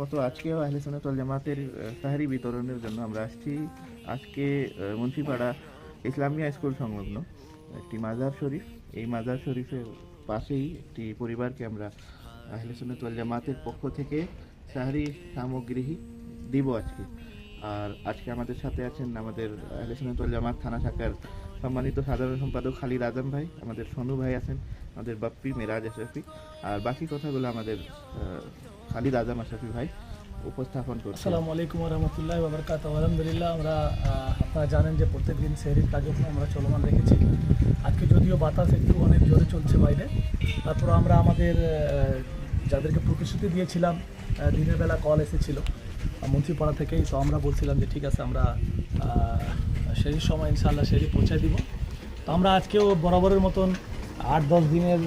মতো আজকেও জামাতের বিতরণের জন্য আমরা আসছি। আজকে মুন্সিপাড়া ইসলামিয়া স্কুল সংলগ্ন একটি মাজার শরীফ। এই মাজার শরীফের পাশেই একটি পরিবারকে আমরা জামাতের পক্ষ থেকে সাহারি সামগ্রী দিব আজকে। আর আজকে আমাদের সাথে আছেন আমাদের আহলে জামাত থানা শাখার সম্মানিত সাধারণ সম্পাদক খালিদ আজম ভাই আমাদের সনু ভাই আছেন আমাদের বাপ্পি মেরাজ আশরাফি আর বাকি কথাগুলো আমাদের খালিদ আজম আশরাফি ভাই উপস্থাপন করছেন। আসসালামু আলাইকুম রহমতুল্লাহ বাবরকাত আলহামদুলিল্লাহ আমরা আপনারা জানেন যে প্রত্যেকদিন সেহরির কার্যক্রম আমরা চলমান রেখেছি। আজকে যদিও বাতাস একটু অনেক জোরে চলছে বাইরে তারপর আমরা আমাদের যাদেরকে প্রতিশ্রুতি দিয়েছিলাম দিনের বেলা কল এসেছিল আহ, মন্ত্রীপাড়া থেকেই। তো আমরা বলছিলাম যে ঠিক আছে আমরা সেই সময় ইনশাল্লাহ সেটি পৌঁছে দিব। তো আমরা আজকেও বরাবরের মতন আট দশ দিনের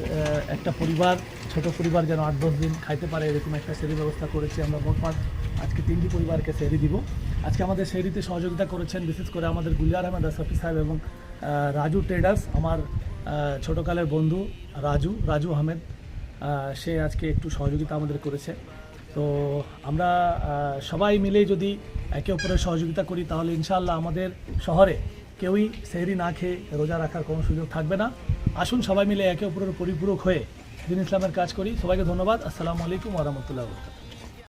একটা পরিবার, ছোট পরিবার যেন আট দশ দিন খাইতে পারে, এরকম একটা সেরি ব্যবস্থা করেছি আমরা মোটমাট আজকে তিনটি পরিবারকে সেরি দিব। আজকে আমাদের সেরিতে সহযোগিতা করেছেন বিশেষ করে আমাদের গুলিয়ার আহমেদ আশরাফি সাহেব এবং রাজু ট্রেডার্স, আমার ছোটকালের বন্ধু রাজু রাজু আহমেদ সে আজকে একটু সহযোগিতা আমাদের করেছে। তো আমরা সবাই মিলে যদি একে অপরের সহযোগিতা করি, তাহলে ইনশাআল্লাহ আমাদের শহরে কেউই সেহরি না খেয়ে রোজা রাখার কোনো সুযোগ থাকবে না। আসুন সবাই মিলে একে অপরের পরিপূরক হয়ে দিন ইসলামের কাজ করি। সবাইকে ধন্যবাদ। আসসালামু আলাইকুম ওরহমতুল্লাহ